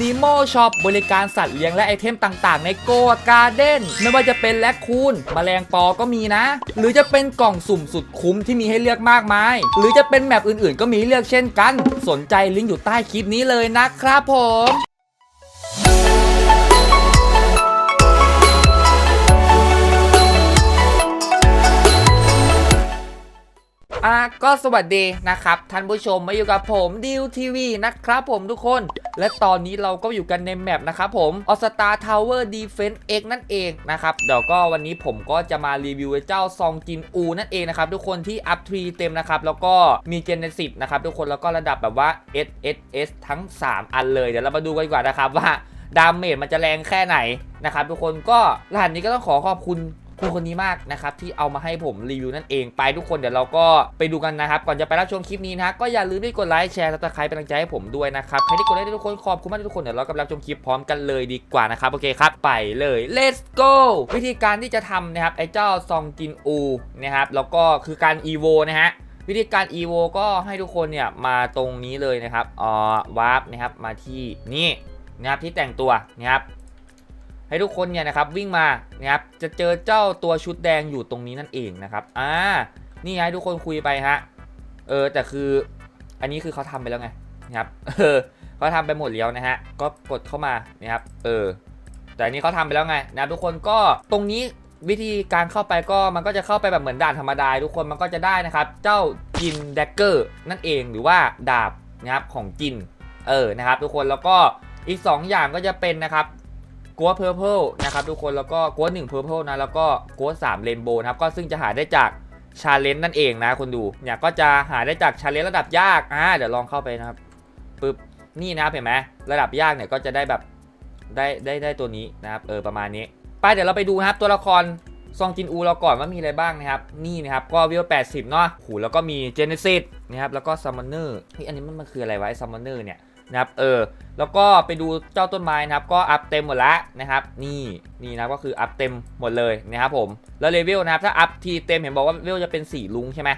นีโมช็อปบริการสัตว์เลี้ยงและไอเทมต่างๆ ในโกการ์เด้นไม่ว่าจะเป็นแลคคูนแมลงปอก็มีนะ หรือจะเป็นกล่องสุ่มสุดคุ้มที่มีให้เลือกมากมาย หรือจะเป็นแมปอื่นๆ ก็มีเลือกเช่นกัน สนใจลิงก์อยู่ใต้คลิปนี้เลยนะครับผม อะก็สวัสดีนะครับท่านผู้ชมมาอยู่กับผมดิวทีวีนะครับผมทุกคน และตอนนี้เราก็อยู่กันในแมปนะครับผมออสตาทาวเวอร์ดีเฟนส์เอกนั่นเองนะครับเดี๋ยวก็วันนี้ผมก็จะมารีวิวเจ้าซองจินอูนั่นเองนะครับทุกคนที่อัพทรีเต็มนะครับแล้วก็มีเจเนซิตนะครับทุกคนแล้วก็ระดับแบบว่า S S S ทั้ง 3 อันเลยเดี๋ยวเรามาดูกันดีกว่านะครับว่าดาเมจมันจะแรงแค่ไหนนะครับทุกคนก็รหัสนี้ก็ต้องขอขอบคุณ คุณคนนี้มากนะครับที่เอามาให้ผมรีวิวนั่นเองไปทุกคนเดี๋ยวเราก็ไปดูกันนะครับ ก่อนจะไปรับชมคลิปนี้นะก็อย่าลืมที่กดไลค์แชร์และตะไคร้เป็นกำลังใจให้ผมด้วยนะครับใครที่กดไลค์ทุกคนขอบคุณมากทุกคนเดี๋ยวเรากำลังชมคลิปพร้อมกันเลยดีกว่านะครับโอเคครับ ไปเลย let's go วิธีการที่จะทำนะครับไอ้เจ้าซองกินอูนะครับแล้วก็คือการ evo นะฮะวิธีการ evo ก็ให้ทุกคนเนี่ยมาตรงนี้เลยนะครับอ่อวาร์ปนะครับมาที่นี่นะครับที่แต่งตัวนะครับ ให้ทุกคนเนี่ยนะครับวิ่งมานะครับจะเจอเจ้าตัวชุดแดงอยู่ตรงนี้นั่นเองนะครับอ่านี่ไงทุกคนคุยไปฮะเออแต่คืออันนี้คือเขาทำไปแล้วไงนะครับเออเขาทำไปหมดแล้วนะฮะก็กดเข้ามานะครับเออแต่อันนี้เขาทำไปแล้วไงนะครับทุกคนก็ตรงนี้วิธีการเข้าไปก็มันก็จะเข้าไปแบบเหมือนด่านธรรมดาทุกคนมันก็จะได้นะครับ เจ้าจินแดกเกอร์นั่นเองหรือว่าดาบนะครับของจินเออนะครับ ทุกคนแล้วก็อีก 2 อย่างก็จะเป็นนะครับ กัวเพอร์เพลนะครับทุกคนแล้วก็กัวหนึ่งเพอร์เพลนะแล้วก็กัวสามเรนโบว์นะครับก็ซึ่งจะหาได้จากชาเลนจ์นั่นเองนะคนดูเนี่ยก็จะหาได้จากชาเลนจ์ระดับยากอ่าเดี๋ยวลองเข้าไปนะครับปึ๊บนี่นะครับเห็นไหมระดับยากเนี่ยก็จะได้แบบได้ได้ได้ตัวนี้นะครับเออประมาณนี้ ไปเดี๋ยวเราไปดูนะครับตัวละครซองจินอูเราก่อนว่ามีอะไรบ้างนะครับ นี่นะครับก็วิว80เนาะโหแล้วก็มีเจเนซิสนะครับแล้วก็ซัมมอนเนอร์นี่อันนี้มันมันคืออะไรวะไอซัมมอนเนอร์เนี่ย นะครับเออแล้วก็ไปดูเจ้าต้นไม้นะครับก็อัพเต็มหมดแล้วนะครับ นี่นี่นะก็คืออัพเต็มหมดเลยนะครับผมแล้วเลเวลนะครับถ้าอัพทีเต็มเห็นบอกว่าเลเวลจะเป็น4ลุงใช่ไหม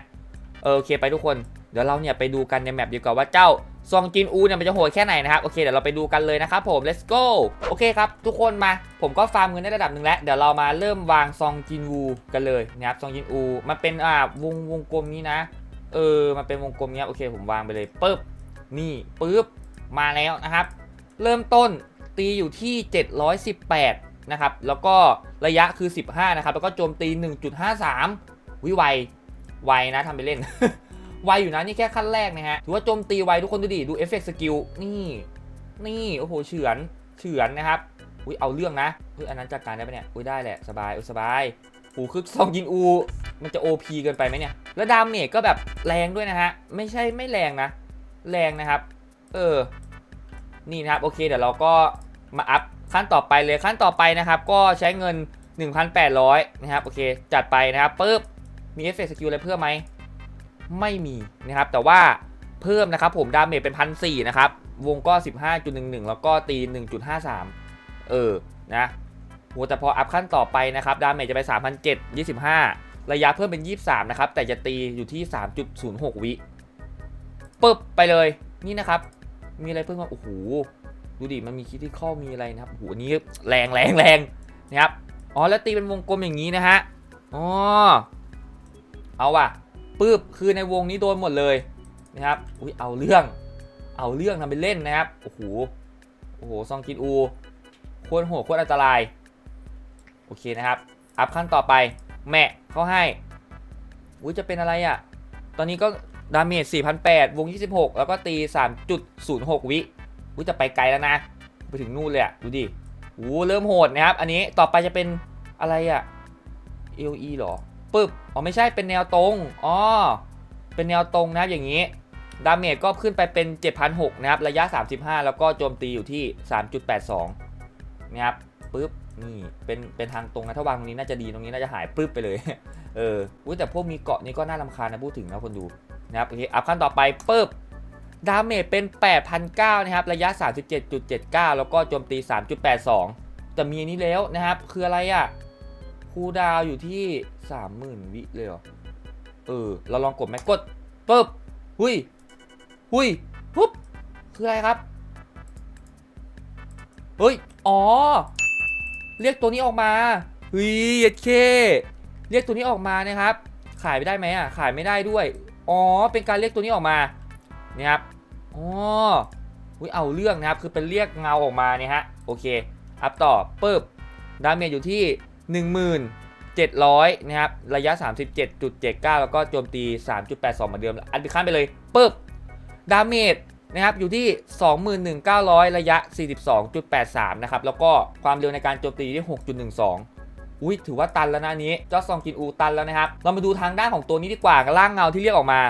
เออโอเคไปทุกคนเดี๋ยวเราเนี่ยไปดูกันในแมปดีกว่าว่าเจ้าซองจินอูเนี่ยมันจะโหดแค่ไหนนะครับโอเคเดี๋ยวเราไปดูกันเลยนะครับผม let's go โอเคครับ ทุกคนมา ผมก็ฟาร์มเงินได้ระดับหนึ่งแล้ว เดี๋ยวเรามาเริ่มวางซองจินวูกันเลยนะครับซองจินอูมันเป็นอ่าวงวงกลมนี้นะ เออมันเป็นวงกลมเนี้ยโอเคผมวางไปเลยปึ๊บนี่ปึ๊บ มาแล้วนะครับ เริ่มต้นตีอยู่ที่ 718 นะครับ แล้วก็ระยะคือ 15 นะครับ แล้วก็โจมตี 1.53 วิไว ไวนะทำไปเล่น ไวอยู่นะนี่แค่ขั้นแรกนะฮะ ถือว่าโจมตีไวทุกคนดูดิ ดูเอฟเฟกต์สกิล นี่ นี่ โอ้โห เฉือน เฉือนนะครับ อุ้ยเอาเรื่องนะอุ้ยอันนั้นจัดการได้ปะเนี่ย อุ้ยได้แหละ สบาย อุ้ยสบายหูคือซองยินอู มันจะ OP เกินไปไหมเนี่ย แล้วดาเมจก็แบบแรงด้วยนะฮะ ไม่ใช่ไม่แรงนะ แรงนะครับ เออ นี่นะครับ โอเค เดี๋ยวเราก็มาอัพขั้นต่อไปเลยขั้นต่อไปนะครับ ก็ใช้เงิน 1,800 นะครับ โอเค จัดไปนะครับปุ๊บ มีเอฟเฟกต์สกิลอะไรเพิ่มไหม ไม่มีนะครับ แต่ว่าเพิ่มนะครับผม ดาเมจเป็นพันสนะครับ วงก็ 15.11 แล้วก็ตี 1.53 เออ นะโหแต่พออัพขั้นต่อไปนะครับ ดาเมจจะไป3,725 ระยะเพิ่มเป็น 23 นะครับ แต่จะตีอยู่ที่ 3.06 วิปึ๊บไปเลย นี่นะครับ มีอะไรเพิ่มมาโอ้โหดูดิมันมีคิดที่ข้อมีอะไรนะครับโอ้โหนี่แรงแรงแรงนะครับอ๋อแล้วตีเป็นวงกลมอย่างนี้นะฮะอ๋อเอาว่ะปึ๊บคือในวงนี้โดนหมดเลยนะครับอุ้ยเอาเรื่อง เอาเรื่องทำเป็นเล่นนะครับโอ้โหโอ้โหซองกินอูโคตรโหดโคตรอันตรายโอเคนะครับ อัพขั้นต่อไป แม่เขาให้อุ้ยจะเป็นอะไรอะ ตอนนี้ก็ ดาเมจ4,008 วง 26 แล้วก็ตี 3.06 วิวิจะไปไกลแล้วนะ ไปถึงนู่นเลยอะดูดิโอ้เริ่มโหดนะครับ อันนี้ต่อไปจะเป็นอะไรอะ LE หรอปึ๊บ อ๋อไม่ใช่เป็นแนวตรง อ๋อ เป็นแนวตรงนะครับอย่างนี้ ดาเมจก็ขึ้นไปเป็น 7,006 นะครับ ระยะ 35 แล้วก็โจมตีอยู่ที่ 3.82 นะครับปึ๊บ นี่ เป็น เป็นทางตรงนะ ถ้าวางตรงนี้น่าจะดี ตรงนี้น่าจะหายปึ๊บไปเลย เออ อุ้ยแต่พวกมีเกาะนี้ก็น่ารำคาญนะพูดถึงนะคนดู นะครับโอเคอัพขั้นต่อไปปึ๊บดาเมจเป็น8,009นะครับ ระยะ 37.79 แล้วก็โจมตี 3.82 แต่มีอันนี้แล้วนะครับ คืออะไรอะ่ะคูดาวอยู่ที่ 30,000 วิเลยเหรอ เออ เราลองกดไหมกดปึ๊บหุยหุยปุ๊บ คืออะไรครับ เฮ้ย อ๋อ เรียกตัวนี้ออกมาเฮ้ยเย็ดเค เรียกตัวนี้ออกมานะครับ ขายไม่ได้ไหมอะ ขายไม่ได้ด้วย อ๋อ เป็นการเรียกตัวนี้ออกมานี่ครับ อ๋ออุ้ยเอาเรื่องนะครับ คือเป็นเรียกเงาออกมาเนี่ยฮะ โอเค อัพต่อปึ๊บ ดาเมจอยู่ที่ 1700 นะครับ ระยะ 37.79 แล้วก็โจมตี 3.82 เหมือนเดิม อันไปขั้นไปเลยปึ๊บ ดาเมจนะครับ อยู่ที่ 21,900 ระยะ 42.83 นะครับ แล้วก็ความเร็วในการโจมตีอยู่ที่ 6.12 อุ้ยถือว่าตันแล้วนะนี้เจ้าซองกินอูตันแล้วนะครับ เรามาดูทางด้านของตัวนี้ดีกว่ากับร่างเงาที่เรียกออกมา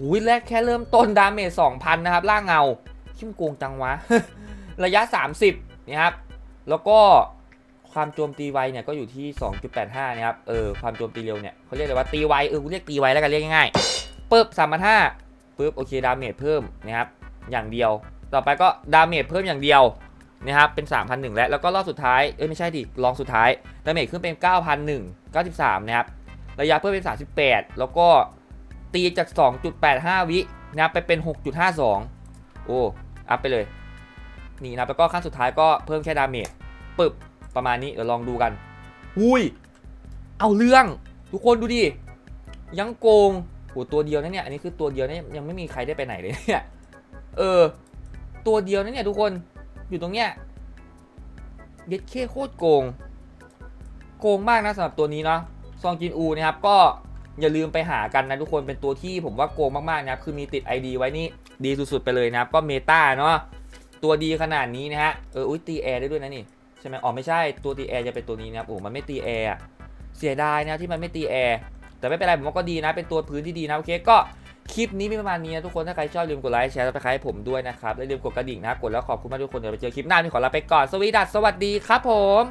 อุ้ยแรกแค่เริ่มต้นดาเมจ2,000นะครับร่างเงาชิมโกงจังวะ ระยะ 30นะครับแล้วก็ความโจมตีไวเนี่ยก็อยู่ที่ 2.85 นะครับ เออ ความโจมตีเร็วเนี่ยเขาเรียกเลยว่าตีไว เออกูเรียกตีไวแล้วกันเรียกง่ายๆปึ๊บ3,500ปึ๊บโอเคดาเมจเพิ่มนะครับ อย่างเดียว ต่อไปก็ดาเมจเพิ่มอย่างเดียว นะครับเป็น 3,001 แล้ว แล้วก็รอบสุดท้าย เอ้ยไม่ใช่ดิลองสุดท้ายดาเมจขึ้นเป็น 9,001 93 นะครับ ระยะเพิ่มเป็น 38 แล้วก็ตีจาก 2.85 วินะครับไปเป็น 6.52 โอ้ อัพไปเลย นี่นะแล้วก็ขั้นสุดท้ายก็เพิ่มแค่ดาเมจปึบประมาณนี้ เดี๋ยวลองดูกันอุ้ย เอาเรื่อง ทุกคนดูดิ ยังโกงโหตัวเดียวนะเนี่ย อันนี้คือตัวเดียวนี่ยยังไม่มีใครได้ไปไหนเลยเนี่ย เออ ตัวเดียวนะเนี่ยทุกคน อยู่ตรงเนี้ยเย็ดเคโคตรโกง โกงมากนะสำหรับตัวนี้เนาะซองจินอูนะครับก็อย่าลืมไปหากันนะทุกคนเป็นตัวที่ผมว่าโกงมากๆนะครับคือมีติด ID ไว้นี่ดีสุดๆไปเลยนะครับก็เมตาเนาะตัวดีขนาดนี้นะฮะเอออุ้ยตีแอร์ได้ด้วยนะนี่ใช่ไหมอ๋อไม่ใช่ตัวตีแอร์จะเป็นตัวนี้นะครับโอ้มันไม่ตีแอร์เสียดายนะที่มันไม่ตีแอร์แต่ไม่เป็นไรผมว่าก็ดีนะเป็นตัวพื้นที่ดีนะโอเคก็ คลิปนี้มีประมาณนี้นะทุกคนถ้าใครชอบลืมกดไลค์แชร์แล้วไปใครให้ผมด้วยนะครับและลืมกดกระดิ่งนะครับกดแล้วขอบคุณมากทุกคนเดี๋ยวไปเจอคลิปหน้าที่ขอลาไปก่อนสวีดัสสวัสดีครับผม